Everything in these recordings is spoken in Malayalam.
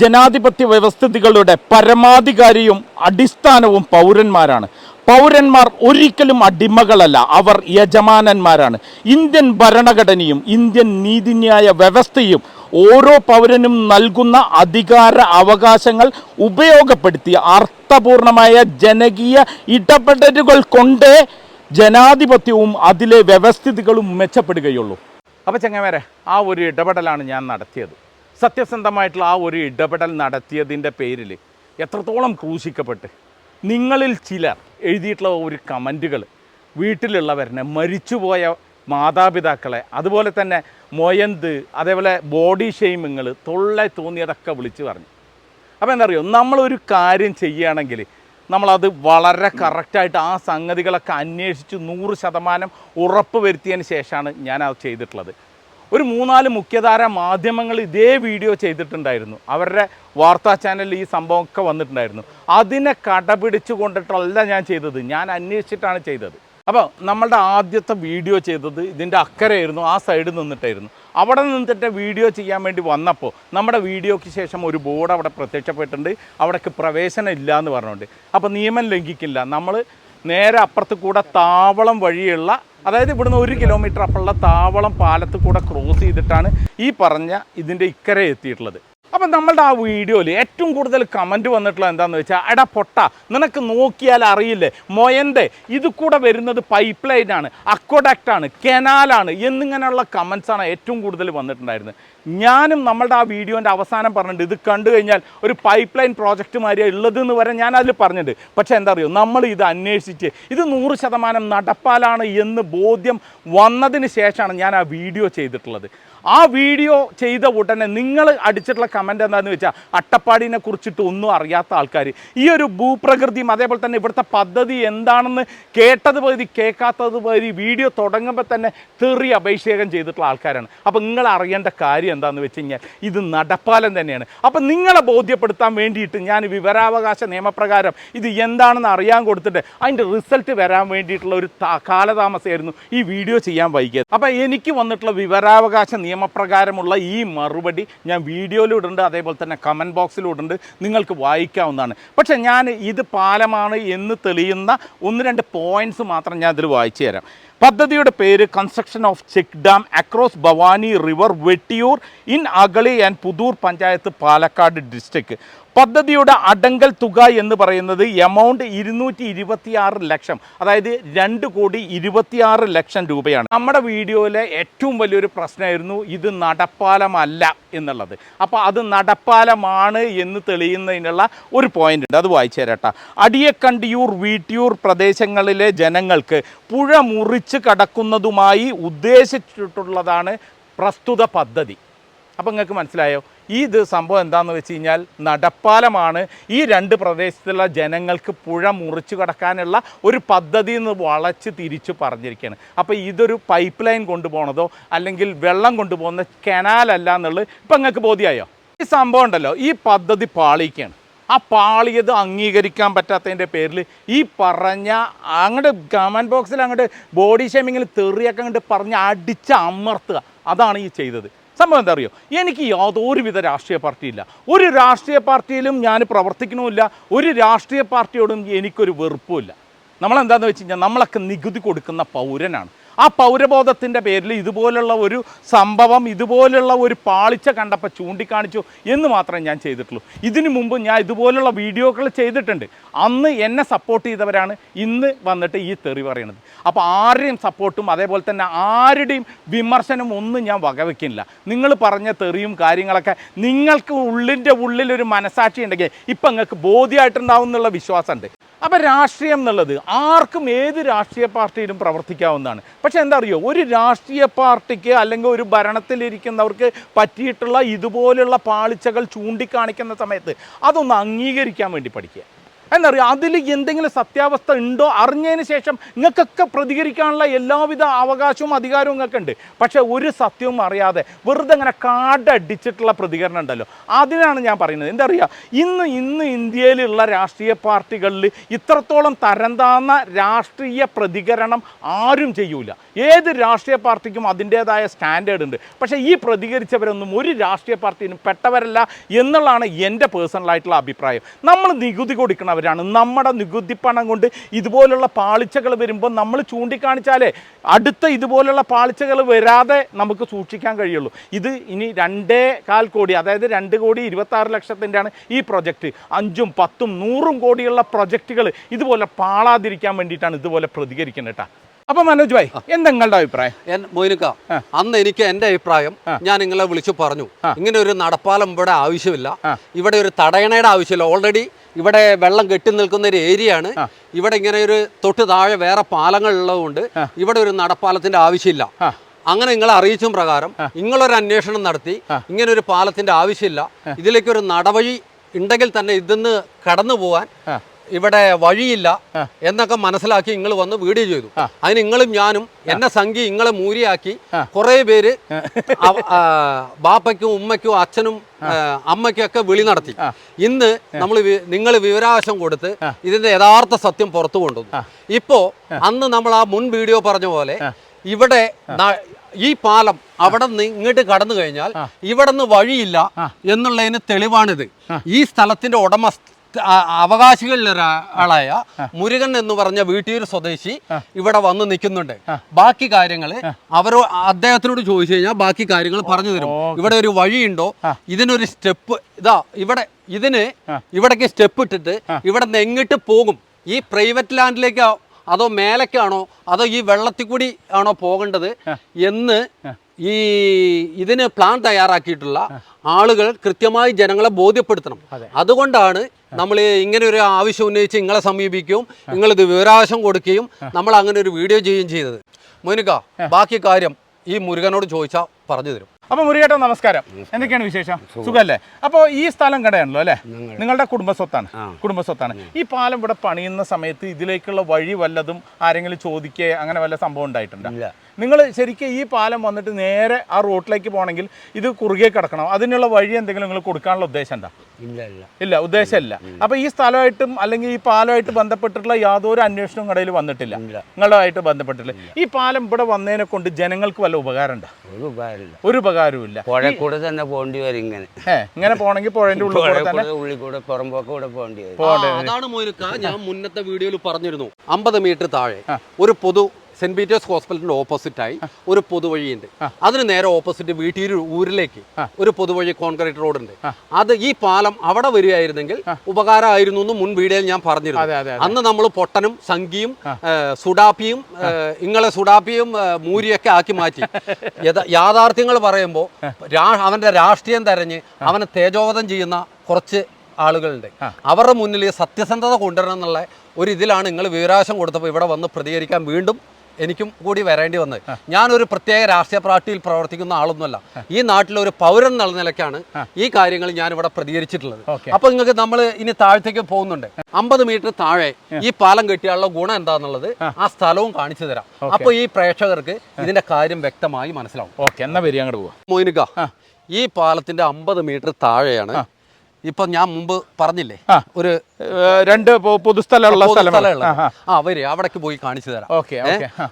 ജനാധിപത്യ വ്യവസ്ഥിതികളുടെ പരമാധികാരിയും അടിസ്ഥാനവും പൗരന്മാരാണ്. പൗരന്മാർ ഒരിക്കലും അടിമകളല്ല അവർ യജമാനന്മാരാണ്. ഇന്ത്യൻ ഭരണഘടനയും ഇന്ത്യൻ നീതിന്യായ വ്യവസ്ഥയും ഓരോ പൗരനും നൽകുന്ന അധികാര അവകാശങ്ങൾ ഉപയോഗപ്പെടുത്തി അർത്ഥപൂർണമായ ജനകീയ ഇടപെടലുകൾ കൊണ്ട് ജനാധിപത്യവും അതിലെ വ്യവസ്ഥിതികളും മെച്ചപ്പെടുകയുള്ളൂ. അപ്പോൾ ചങ്ങമേരെ ആ ഒരു ഇടപെടലാണ് ഞാൻ നടത്തിയത്. സത്യസന്ധമായിട്ടുള്ള ആ ഒരു ഇടപെടൽ നടത്തിയതിന്റെ പേരിൽ എത്രത്തോളം ക്രൂശിക്കപ്പെട്ട് നിങ്ങളിൽ ചിലർ എഴുതിയിട്ടുള്ള ഒരു കമന്റുകൾ വീട്ടിലുള്ളവരനെ മരിച്ചുപോയ മാതാപിതാക്കളെ അതുപോലെ തന്നെ മൊയന്ത് അതേപോലെ ബോഡി ഷെയ്മിങ്ങൾ തൊള്ളെ തോന്നിയതൊക്കെ വിളിച്ച് പറഞ്ഞു. അപ്പോൾ എന്താ അറിയോ നമ്മളൊരു കാര്യം ചെയ്യുകയാണെങ്കിൽ നമ്മളത് വളരെ കറക്റ്റായിട്ട് ആ സംഗതികളൊക്കെ അന്വേഷിച്ച് നൂറ് ശതമാനം ഉറപ്പ് വരുത്തിയതിന് ശേഷമാണ് ഞാൻ അത് ചെയ്തിട്ടുള്ളത്. ഒരു മൂന്നാൽ മുഖ്യധാര മാധ്യമങ്ങൾ ഇതേ വീഡിയോ ചെയ്തിട്ടുണ്ടായിരുന്നു. അവരുടെ വാർത്താ ചാനലിൽ ഈ സംഭവമൊക്കെ വന്നിട്ടുണ്ടായിരുന്നു. അതിനെ കടപിടിച്ചു കൊണ്ടിട്ടല്ല ഞാൻ ചെയ്തത്. ഞാൻ അന്വേഷിച്ചിട്ടാണ് ചെയ്തത്. അപ്പോൾ നമ്മളുടെ ആദ്യത്തെ വീഡിയോ ചെയ്തത് ഇതിന്റെ അക്കരയായിരുന്നു. ആ സൈഡിൽ നിന്നിട്ടായിരുന്നു. അവിടെ നിന്നിട്ട് വീഡിയോ ചെയ്യാൻ വേണ്ടി വന്നപ്പോൾ നമ്മുടെ വീഡിയോയ്ക്ക് ശേഷം ഒരു ബോർഡ് അവിടെ പ്രത്യക്ഷപ്പെട്ടിട്ടുണ്ട്. അവിടേക്ക് പ്രവേശനം ഇല്ല എന്ന് പറഞ്ഞുകൊണ്ട്. അപ്പോൾ നിയമം ലംഘിക്കില്ല. നമ്മൾ നേരെ അപ്പുറത്ത് കൂടെ താവളം വഴിയുള്ള അതായത് ഇവിടുന്ന് ഒരു കിലോമീറ്റർ അപ്പുറമുള്ള താവളം പാലത്ത് കൂടെ ക്രോസ് ചെയ്തിട്ടാണ് ഈ പറഞ്ഞ ഇതിന്റെ ഇക്കരെ എത്തിയിട്ടുള്ളത്. അപ്പം നമ്മളുടെ ആ വീഡിയോയിൽ ഏറ്റവും കൂടുതൽ കമന്റ് വന്നിട്ടുള്ള എന്താണെന്ന് വെച്ചാൽ എടാ പൊട്ട നിനക്ക് നോക്കിയാൽ അറിയില്ലേ? മൊയന്റെ ഇത് കൂടെ വരുന്നത് പൈപ്പ് ലൈനാണ് അക്വഡക്റ്റാണ് കെനാലാണ് എന്നിങ്ങനെയുള്ള കമൻസാണ് ഏറ്റവും കൂടുതൽ വന്നിട്ടുണ്ടായിരുന്നത്. ഞാനും നമ്മളുടെ ആ വീഡിയോന്റെ അവസാനം പറഞ്ഞിട്ടുണ്ട് ഇത് കണ്ടു കഴിഞ്ഞാൽ ഒരു പൈപ്പ് ലൈൻ പ്രോജക്റ്റ് മാതിരിയാണ് ഉള്ളതെന്ന് വരെ ഞാൻ അതിൽ പറഞ്ഞിട്ടുണ്ട്. പക്ഷേ എന്താ അറിയോ നമ്മൾ ഇത് അന്വേഷിച്ച് ഇത് നൂറ് ശതമാനം നടപ്പാലാണ് എന്ന് ബോധ്യം വന്നതിന് ശേഷമാണ് ഞാൻ ആ വീഡിയോ ചെയ്തിട്ടുള്ളത്. ആ വീഡിയോ ചെയ്ത ഉടനെ നിങ്ങൾ അടിച്ചിട്ടുള്ള കമന്റ് എന്താണെന്ന് വെച്ചാൽ അട്ടപ്പാടിനെ കുറിച്ചിട്ട് ഒന്നും അറിയാത്ത ആൾക്കാർ ഈ ഒരു ഭൂപ്രകൃതിയും അതേപോലെ തന്നെ ഇവിടുത്തെ പദ്ധതി എന്താണെന്ന് കേട്ടത് പകുതി കേൾക്കാത്തത് പകുതി വീഡിയോ തുടങ്ങുമ്പോൾ തന്നെ തെറി അഭിഷേകം ചെയ്തിട്ടുള്ള ആൾക്കാരാണ്. അപ്പോൾ നിങ്ങൾ അറിയേണ്ട കാര്യം എന്താണെന്ന് വെച്ച് കഴിഞ്ഞാൽ ഇത് നടപ്പാലം തന്നെയാണ്. അപ്പോൾ നിങ്ങളെ ബോധ്യപ്പെടുത്താൻ വേണ്ടിയിട്ട് ഞാൻ വിവരാവകാശ നിയമപ്രകാരം ഇത് എന്താണെന്ന് അറിയാൻ കൊടുത്തിട്ട് അതിന്റെ റിസൾട്ട് വരാൻ വേണ്ടിയിട്ടുള്ള ഒരു കാലതാമസമായിരുന്നു ഈ വീഡിയോ ചെയ്യാൻ വൈകിയത്. അപ്പോൾ എനിക്ക് വന്നിട്ടുള്ള വിവരാവകാശ നിയമപ്രകാരമുള്ള ഈ മറുപടി ഞാൻ വീഡിയോയിലൂടുണ്ട് അതേപോലെ തന്നെ കമന്റ് ബോക്സിലൂടുണ്ട് നിങ്ങൾക്ക് വായിക്കാവുന്നതാണ്. പക്ഷേ ഞാൻ ഇത് പാലമാണ് എന്ന് തെളിയുന്ന ഒന്ന് രണ്ട് പോയിന്റ്സ് മാത്രം ഞാൻ ഇതിൽ വായിച്ചു തരാം പദ്ധതിയുടെ പേര് construction of check dam across Bhavani river Vettiyur in Agali and Puthur panchayat Palakkad district പദ്ധതിയുടെ അടങ്കൽ തുക എന്ന് പറയുന്നത് എമൗണ്ട് ഇരുന്നൂറ്റി ഇരുപത്തിയാറ് ലക്ഷം അതായത് രണ്ട് കോടി ഇരുപത്തിയാറ് ലക്ഷം രൂപയാണ്. നമ്മുടെ വീഡിയോയിലെ ഏറ്റവും വലിയൊരു പ്രശ്നമായിരുന്നു ഇത് നടപ്പാലമല്ല എന്നുള്ളത്. അപ്പോൾ അത് നടപ്പാലമാണ് എന്ന് തെളിയുന്നതിനുള്ള ഒരു പോയിന്റ് ഉണ്ട്. അത് വായിച്ചു തരട്ടെ. അടിയക്കണ്ടിയൂർ വീട്ടിയൂർ പ്രദേശങ്ങളിലെ ജനങ്ങൾക്ക് പുഴ മുറിച്ച് കടക്കുന്നതുമായി ഉദ്ദേശിച്ചിട്ടുള്ളതാണ് പ്രസ്തുത പദ്ധതി. അപ്പം നിങ്ങൾക്ക് മനസ്സിലായോ? ഈ ഇത് സംഭവം എന്താണെന്ന് വെച്ച് കഴിഞ്ഞാൽ നടപ്പാലമാണ് ഈ രണ്ട് പ്രദേശത്തുള്ള ജനങ്ങൾക്ക് പുഴ മുറിച്ചു കടക്കാനുള്ള ഒരു പദ്ധതി എന്ന് വളച്ച് തിരിച്ചു പറഞ്ഞിരിക്കുകയാണ് അപ്പോൾ ഇതൊരു പൈപ്പ് ലൈൻ കൊണ്ടുപോകണതോ അല്ലെങ്കിൽ വെള്ളം കൊണ്ടുപോകുന്ന കനാലല്ല എന്നുള്ളത് ഇപ്പം നിങ്ങൾക്ക് ബോധ്യമായോ ഈ സംഭവം ഉണ്ടല്ലോ. ഈ പദ്ധതി പാളിക്കുകയാണ് ആ പാളിയത് അംഗീകരിക്കാൻ പറ്റാത്തതിന്റെ പേരിൽ ഈ പറഞ്ഞ അങ്ങോട്ട് കമന്റ് ബോക്സിൽ അങ്ങോട്ട് ബോഡി ഷേമിങ്ങിൽ തെറിയൊക്കെ അങ്ങോട്ട് പറഞ്ഞ് അടിച്ച് അമർത്തുക. അതാണ് ഈ ചെയ്തത്. സംഭവം എന്താ അറിയോ? എനിക്ക് യാതൊരുവിധ രാഷ്ട്രീയ പാർട്ടിയില്ല. ഒരു രാഷ്ട്രീയ പാർട്ടിയിലും ഞാൻ പ്രവർത്തിക്കണമില്ല. ഒരു രാഷ്ട്രീയ പാർട്ടിയോടും എനിക്കൊരു വെറുപ്പുമില്ല നമ്മളെന്താണെന്ന് വെച്ച് കഴിഞ്ഞാൽ നമ്മളൊക്കെ നികുതി കൊടുക്കുന്ന പൗരനാണ്. ആ പൗരബോധത്തിന്റെ പേരിൽ ഇതുപോലുള്ള ഒരു സംഭവം ഇതുപോലുള്ള ഒരു പാളിച്ച കണ്ടപ്പോൾ ചൂണ്ടിക്കാണിച്ചു എന്ന് മാത്രമേ ഞാൻ ചെയ്തിട്ടുള്ളൂ. ഇതിനു മുമ്പ് ഞാൻ ഇതുപോലുള്ള വീഡിയോകൾ ചെയ്തിട്ടുണ്ട്. അന്ന് എന്നെ സപ്പോർട്ട് ചെയ്തവരാണ് ഇന്ന് വന്നിട്ട് ഈ തെറി പറയുന്നത്. അപ്പോൾ ആരുടെയും സപ്പോർട്ടും അതേപോലെ തന്നെ ആരുടെയും വിമർശനം ഒന്നും ഞാൻ വകവെക്കില്ല നിങ്ങൾ പറഞ്ഞ തെറിയും കാര്യങ്ങളൊക്കെ നിങ്ങൾക്ക് ഉള്ളിന്റെ ഉള്ളിലൊരു മനസാക്ഷി ഉണ്ടെങ്കിൽ ഇപ്പം നിങ്ങൾക്ക് ബോധ്യമായിട്ടുണ്ടാവും എന്നുള്ള വിശ്വാസമുണ്ട്. അപ്പം രാഷ്ട്രീയം എന്നുള്ളത് ആർക്കും ഏത് രാഷ്ട്രീയ പാർട്ടിയിലും പ്രവർത്തിക്കാവുന്നതാണ്. പക്ഷെ എന്താ അറിയോ ഒരു രാഷ്ട്രീയ പാർട്ടിക്ക് അല്ലെങ്കിൽ ഒരു ഭരണത്തിലിരിക്കുന്നവർക്ക് പറ്റിയിട്ടുള്ള ഇതുപോലുള്ള പാളിച്ചകൾ ചൂണ്ടിക്കാണിക്കുന്ന സമയത്ത് അതൊന്ന് അംഗീകരിക്കാൻ വേണ്ടി പഠിക്കുക. എന്നറിയാം അതിൽ എന്തെങ്കിലും സത്യാവസ്ഥ ഉണ്ടോ അറിഞ്ഞതിന് ശേഷം നിങ്ങൾക്കൊക്കെ പ്രതികരിക്കാനുള്ള എല്ലാവിധ അവകാശവും അധികാരവും നിങ്ങൾക്ക് ഉണ്ട് പക്ഷേ ഒരു സത്യവും അറിയാതെ വെറുതെ അങ്ങനെ കാടടിച്ചിട്ടുള്ള പ്രതികരണം ഉണ്ടല്ലോ. അതിനാണ് ഞാൻ പറയുന്നത്. എന്താ അറിയുക ഇന്ന് ഇന്ന് ഇന്ത്യയിലുള്ള രാഷ്ട്രീയ പാർട്ടികളിൽ ഇത്രത്തോളം തരംതാന്ന രാഷ്ട്രീയ പ്രതികരണം ആരും ചെയ്യൂല. ഏത് രാഷ്ട്രീയ പാർട്ടിക്കും അതിന്റേതായ സ്റ്റാൻഡേർഡ് ഉണ്ട്. പക്ഷേ ഈ പ്രതികരിച്ചവരൊന്നും ഒരു രാഷ്ട്രീയ പാർട്ടിയിലും പെട്ടവരല്ല എന്നുള്ളതാണ് എന്റെ പേഴ്സണലായിട്ടുള്ള അഭിപ്രായം. നമ്മൾ നികുതി കൊടുക്കുന്നവരാണ് നമ്മുടെ നികുതി പണം കൊണ്ട് ഇതുപോലുള്ള പാളിച്ചകൾ വരുമ്പോൾ നമ്മൾ ചൂണ്ടിക്കാണിച്ചാലേ അടുത്ത ഇതുപോലുള്ള പാളിച്ചകൾ വരാതെ നമുക്ക് സൂക്ഷിക്കാൻ കഴിയുള്ളൂ. ഇത് ഇനി രണ്ടേ കാൽ കോടി അതായത് രണ്ട് കോടി ഇരുപത്താറ് ലക്ഷത്തിന്റെയാണ് ഈ പ്രൊജക്റ്റ്. അഞ്ചും പത്തും നൂറും കോടിയുള്ള പ്രൊജക്റ്റുകൾ ഇതുപോലെ പാളാതിരിക്കാൻ വേണ്ടിയിട്ടാണ് ഇതുപോലെ പ്രതികരിക്കുന്നത് കേട്ടോ അപ്പൊ മനോജ് ഭായ് എന്താ നിങ്ങളുടെ അഭിപ്രായം? എൻ മൊയ്നുക്ക അന്ന് എനിക്ക് എന്റെ അഭിപ്രായം ഞാൻ നിങ്ങളെ വിളിച്ചു പറഞ്ഞു. ഇങ്ങനെ ഒരു നടപ്പാലം ഇവിടെ ആവശ്യമില്ല. ഇവിടെ ഒരു തടയണയുടെ ആവശ്യമില്ല. ഓൾറെഡി ഇവിടെ വെള്ളം കെട്ടി നിൽക്കുന്ന ഒരു ഏരിയ ആണ്. ഇവിടെ ഇങ്ങനെ ഒരു തൊട്ട് താഴെ വേറെ പാലങ്ങൾ ഉള്ളതുകൊണ്ട് ഇവിടെ ഒരു നടപ്പാലത്തിന്റെ ആവശ്യമില്ല. അങ്ങനെ നിങ്ങളെ അറിയിച്ചും പ്രകാരം നിങ്ങളൊരു അന്വേഷണം നടത്തി ഇങ്ങനെ ഒരു പാലത്തിന്റെ ആവശ്യമില്ല. ഇതിലേക്ക് ഒരു നടവഴി ഉണ്ടെങ്കിൽ തന്നെ ഇതിന്ന് കടന്നു പോവാൻ ഇവിടെ വഴിയില്ല എന്നൊക്കെ മനസ്സിലാക്കി നിങ്ങൾ വന്ന് വീഡിയോ ചെയ്തു. അതിന് നിങ്ങളും ഞാനും എന്നെ സംഖ്യ നിങ്ങളെ മൂരിയാക്കി കുറേ പേര് ബാപ്പയ്ക്കും ഉമ്മയ്ക്കും അച്ഛനും അമ്മയ്ക്കും ഒക്കെ വിളി നടത്തി. ഇന്ന് നമ്മൾ നിങ്ങൾ വിവരാവശം കൊടുത്ത് ഇതിന്റെ യഥാർത്ഥ സത്യം പുറത്തു കൊണ്ടുവന്നു. ഇപ്പോ അന്ന് നമ്മൾ ആ മുൻ വീഡിയോ പറഞ്ഞ പോലെ ഇവിടെ ഈ പാലം അവിടെ നിന്ന് ഇങ്ങോട്ട് കടന്നു കഴിഞ്ഞാൽ ഇവിടെ നിന്ന് വഴിയില്ല എന്നുള്ളതിന് തെളിവാണിത്. ഈ സ്ഥലത്തിന്റെ ഉടമ അവകാശികളിൽ ഒരാളായ മുരുകൻ എന്ന് പറഞ്ഞ വീട്ടിയൂർ സ്വദേശി ഇവിടെ വന്ന് നിൽക്കുന്നുണ്ട്. ബാക്കി കാര്യങ്ങൾ അവരോ അദ്ദേഹത്തിനോട് ചോദിച്ചു കഴിഞ്ഞാൽ ബാക്കി കാര്യങ്ങൾ പറഞ്ഞു തരും. ഇവിടെ ഒരു വഴിയുണ്ടോ? ഇതിനൊരു സ്റ്റെപ്പ് ഇതാ ഇവിടെ ഇതിന് ഇവിടേക്ക് സ്റ്റെപ്പ് ഇട്ടിട്ട് ഇവിടെ നിന്ന് എങ്ങിട്ട് പോകും? ഈ പ്രൈവറ്റ് ലാൻഡിലേക്ക് അതോ മേലേക്കാണോ? അതോ ഈ വെള്ളത്തിൽ കൂടി ആണോ പോകേണ്ടത്? എന്ന് ഈ ഇതിന് പ്ലാൻ തയ്യാറാക്കിയിട്ടുള്ള ആളുകൾ കൃത്യമായി ജനങ്ങളെ ബോധ്യപ്പെടുത്തണം. അതുകൊണ്ടാണ് നമ്മൾ ഇങ്ങനെ ഒരു ആവശ്യം ഉന്നയിച്ച് നിങ്ങളെ സമീപിക്കുകയും നിങ്ങൾ ഇത് വിവരാവകാശം കൊടുക്കുകയും നമ്മൾ അങ്ങനെ ഒരു വീഡിയോ ചെയ്യുകയും ചെയ്തത്. മോനിക്ക ബാക്കി കാര്യം ഈ മുരുകനോട് ചോദിച്ചാൽ പറഞ്ഞു തരും. അപ്പൊ മുരുകേട്ടോ നമസ്കാരം. എന്തൊക്കെയാണ് വിശേഷം? സുഖല്ലേ? അപ്പൊ ഈ സ്ഥലം കടയാണല്ലോ അല്ലെ? നിങ്ങളുടെ കുടുംബസ്വത്താണ്. കുടുംബസ്വത്താണ്. ഈ പാലം ഇവിടെ പണിയുന്ന സമയത്ത് ഇതിലേക്കുള്ള വഴി വല്ലതും ആരെങ്കിലും ചോദിക്കേ? അങ്ങനെ വല്ല സംഭവം ഉണ്ടായിട്ടുണ്ടോ? നിങ്ങൾ ശരിക്കും ഈ പാലം വന്നിട്ട് നേരെ ആ റോട്ടിലേക്ക് പോകണമെങ്കിൽ ഇത് കുറുകെ കിടക്കണം. അതിനുള്ള വഴി എന്തെങ്കിലും നിങ്ങൾ കൊടുക്കാനുള്ള ഉദ്ദേശം എന്താ? ഇല്ല ഇല്ല. ഇല്ല ഉദ്ദേശമില്ല. അപ്പൊ ഈ സ്ഥലമായിട്ടും അല്ലെങ്കിൽ ഈ പാലമായിട്ട് ബന്ധപ്പെട്ടിട്ടുള്ള യാതൊരു അന്വേഷണവും കടയിൽ വന്നിട്ടില്ല. നിങ്ങളുമായിട്ട് ബന്ധപ്പെട്ടിട്ടില്ല. ഈ പാലം ഇവിടെ വന്നതിനെ കൊണ്ട് ജനങ്ങൾക്ക് വല്ല ഉപകാരം ഉണ്ടോ? ഒരു ഉപകാരമില്ല. ഒരു ഉപകാരവും ഇല്ല. തന്നെ പോകേണ്ടി വരും ഇങ്ങനെ. ഇങ്ങനെ പോണെങ്കിൽ പുഴന്റെ ഉള്ളിൽ കൂടെ തന്നെ ഉള്ളിൽ കൂടെ പുറമ്പോക്കെ കൂടെ പോകേണ്ടി വരും. അതാണ് മോനിക്ക ഞാൻ മുന്നത്തെ വീഡിയോയിൽ പറഞ്ഞിരുന്നു. അമ്പത് മീറ്റർ താഴെ ഒരു പൊതു സെന്റ് പീറ്റേഴ്സ് ഹോസ്പിറ്റലിന്റെ ഓപ്പോസിറ്റായി ഒരു പൊതുവഴിയുണ്ട്. അതിന് നേരെ ഓപ്പോസിറ്റ് വീട്ടിൽ ഊരിലേക്ക് ഒരു പൊതുവഴി കോൺക്രീറ്റ് റോഡ് ഉണ്ട് അത് ഈ പാലം അവിടെ വരികയായിരുന്നെങ്കിൽ ഉപകാരമായിരുന്നു എന്ന് മുൻ വീഡിയോയിൽ ഞാൻ പറഞ്ഞിരുന്നു. അന്ന് നമ്മൾ പൊട്ടനും സംഖിയും സുഡാപ്പിയും ഇങ്ങളെ സുഡാപ്പിയും മൂരിയൊക്കെ ആക്കി മാറ്റി. യാഥാർത്ഥ്യങ്ങൾ പറയുമ്പോൾ അവന്റെ രാഷ്ട്രീയം തെരഞ്ഞ് അവനെ തേജോവധം ചെയ്യുന്ന കുറച്ച് ആളുകളുണ്ട്. അവരുടെ മുന്നിൽ സത്യസന്ധത കൊണ്ടുവരണം എന്നുള്ള ഒരു ഇതിലാണ് നിങ്ങൾ വിവരാശം കൊടുത്തപ്പോൾ ഇവിടെ വന്ന് പ്രതികരിക്കാൻ വീണ്ടും എനിക്കും കൂടി വരേണ്ടി വന്നത് ഞാനൊരു പ്രത്യേക രാഷ്ട്രീയ പാർട്ടിയിൽ പ്രവർത്തിക്കുന്ന ആളൊന്നുമല്ല. ഈ നാട്ടിലെ ഒരു പൗരൻ എന്നുള്ള നിലയ്ക്കാണ് ഈ കാര്യങ്ങൾ ഞാൻ ഇവിടെ പ്രതികരിച്ചിട്ടുള്ളത്. അപ്പൊ നിങ്ങൾക്ക് നമ്മൾ ഇനി താഴത്തേക്ക് പോകുന്നുണ്ട്. അമ്പത് മീറ്റർ താഴെ ഈ പാലം കെട്ടിയാലുള്ള ഗുണം എന്താന്നുള്ളത് ആ. സ്ഥലവും കാണിച്ചു തരാം. അപ്പൊ ഈ പ്രേക്ഷകർക്ക് ഇതിന്റെ കാര്യം വ്യക്തമായി മനസ്സിലാവും. ഓക്കെ എന്നാ പേര് അങ്ങോട്ട് പോവാ. മോയിനുക ഈ പാലത്തിന്റെ അമ്പത് മീറ്റർ താഴെയാണ് ഇപ്പൊ ഞാൻ മുമ്പ് പറഞ്ഞില്ലേ ഒരു രണ്ട് പൊതുസ്ഥലമുള്ള സ്ഥലം സ്ഥലമുള്ള ആ വരി അവിടേക്ക് പോയി കാണിച്ചു തരാം. ഓക്കെ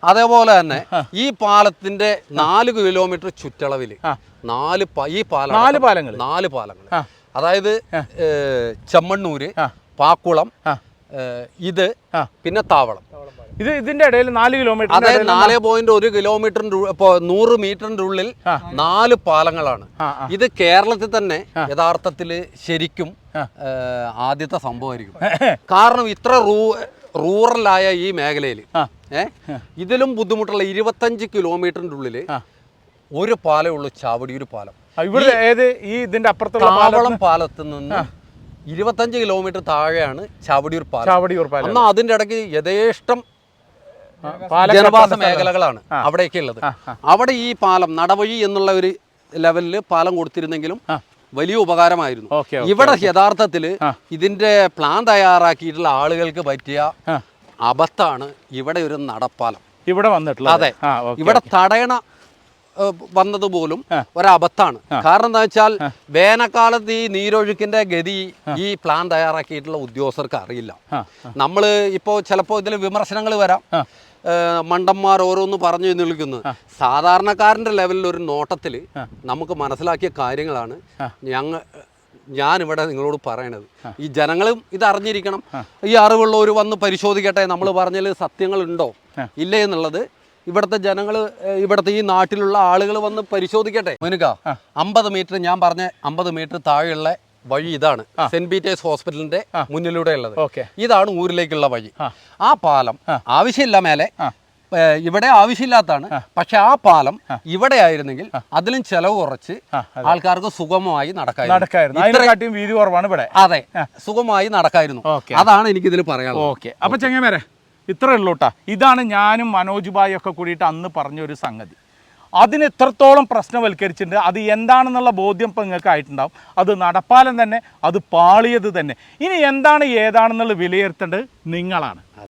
അതേപോലെ തന്നെ ഈ പാലത്തിന്റെ നാല് കിലോമീറ്റർ ചുറ്റളവിൽ നാല് ഈ പാലം നാല് പാലങ്ങൾ നാല് പാലങ്ങൾ അതായത് ചെമ്മണ്ണൂര് പാക്കുളം ഇത്. പിന്നെ താവളം. ഇത് ഇതിന്റെ ഇടയിൽ നാല് കിലോമീറ്റർ അതായത് നാല് പോയിന്റ് ഒരു കിലോമീറ്ററിന്റെ ഇപ്പൊ നൂറ് മീറ്ററിന്റെ ഉള്ളിൽ നാല് പാലങ്ങളാണ്. ഇത് കേരളത്തിൽ തന്നെ യഥാർത്ഥത്തിൽ ശരിക്കും ആദ്യത്തെ സംഭവമായിരിക്കും. കാരണം ഇത്ര റൂ റൂറലായ ഈ മേഖലയിൽ. ഏ ഇതിലും ബുദ്ധിമുട്ടുള്ള ഇരുപത്തഞ്ച് കിലോമീറ്ററിന്റെ ഉള്ളിൽ ഒരു പാലേ ഉള്ളൂ ചാവടിയൂർ പാലം. ഇവിടെ ഏത് ഈ ഇതിന്റെ അപ്പുറത്തുള്ള പാലം താവളം പാലത്ത് നിന്ന് ഇരുപത്തഞ്ച് കിലോമീറ്റർ താഴെയാണ് ചാവടിയൂർ പാലം. ചാവടിയൂർ പാലം. എന്നാൽ അതിന്റെ ഇടയ്ക്ക് യഥേഷ്ടം ജനവാസ മേഖലകളാണ് അവിടെയൊക്കെ ഉള്ളത്. അവിടെ ഈ പാലം നടവഴി എന്നുള്ള ഒരു ലെവലിൽ പാലം കൊടുത്തിരുന്നെങ്കിലും വലിയ ഉപകാരമായിരുന്നു. ഇവിടെ യഥാർത്ഥത്തിൽ ഇതിന്റെ പ്ലാൻ തയ്യാറാക്കിയിട്ടുള്ള ആളുകൾക്ക് പറ്റിയ അബത്താണ് അബദ്ധാണ് ഇവിടെ ഒരു നടപ്പാലം. ഇവിടെ വന്നിട്ടുള്ളത്. അതെ. ഇവിടെ തടയണ വന്നത് പോലും ഒരബദ്ധാണ്. കാരണം എന്താ വെച്ചാൽ വേനൽക്കാലത്ത് ഈ നീരൊഴുക്കിന്റെ ഗതി ഈ പ്ലാൻ തയ്യാറാക്കിയിട്ടുള്ള ഉദ്യോഗസ്ഥർക്ക് അറിയില്ല. നമ്മൾ ഇപ്പോൾ ചിലപ്പോൾ ഇതിൽ വിമർശനങ്ങൾ വരാം. മണ്ടന്മാർ ഓരോന്ന് പറഞ്ഞു എന്ന് വിളിക്കുന്നത് സാധാരണക്കാരന്റെ ലെവലിൽ ഒരു നോട്ടത്തിൽ നമുക്ക് മനസ്സിലാക്കിയ കാര്യങ്ങളാണ് ഞങ്ങൾ ഞാനിവിടെ നിങ്ങളോട് പറയണത്. ഈ ജനങ്ങളും ഇത് അറിഞ്ഞിരിക്കണം. ഈ അറിവുള്ളവർ വന്ന് പരിശോധിക്കട്ടെ നമ്മൾ പറഞ്ഞതിൽ സത്യങ്ങളുണ്ടോ? ഇല്ലേ എന്നുള്ളത് ഇവിടുത്തെ ജനങ്ങൾ ഇവിടുത്തെ ഈ നാട്ടിലുള്ള ആളുകൾ വന്ന് പരിശോധിക്കട്ടെ. മുനുക അമ്പത് മീറ്റർ ഞാൻ പറഞ്ഞ അമ്പത് മീറ്റർ താഴെയുള്ള വഴി ഇതാണ് സെന്റ് പീറ്റേഴ്സ് ഹോസ്പിറ്റലിന്റെ മുന്നിലൂടെ ഉള്ളത്. ഓക്കെ. ഇതാണ് ഊരിലേക്കുള്ള വഴി. ആ. പാലം ആവശ്യമില്ല മേലെ. ഇവിടെ ആവശ്യമില്ലാത്തതാണ്. പക്ഷെ ആ പാലം ഇവിടെ ആയിരുന്നെങ്കിൽ അതിലും ചെലവ് കുറച്ച് ആൾക്കാർക്ക് സുഗമമായി നടക്കായിരുന്നു. അതെ. സുഗമമായി നടക്കായിരുന്നു. അതാണ് എനിക്ക് എനിക്കിതിൽ പറയാനുള്ളത്. ഓക്കെ. അപ്പൊ ചെങ്ങമേരെ ഇത്രേ ഉള്ളൂ കേട്ടോ ഇതാണ് ഞാനും മനോജ് ഭായി ഒക്കെ കൂടിയിട്ട് അന്ന് പറഞ്ഞൊരു സംഗതി. അതിന് എത്രത്തോളം പ്രശ്നവൽക്കരിച്ചിട്ടുണ്ട് അത് എന്താണെന്നുള്ള ബോധ്യം ഇപ്പം നിങ്ങൾക്ക് ആയിട്ടുണ്ടാവും. അത് നടപ്പാലം തന്നെ അത് പാളിയത് തന്നെ. ഇനി എന്താണ് ഏതാണെന്നുള്ള വിലയിരുത്തേണ്ടത് നിങ്ങളാണ്.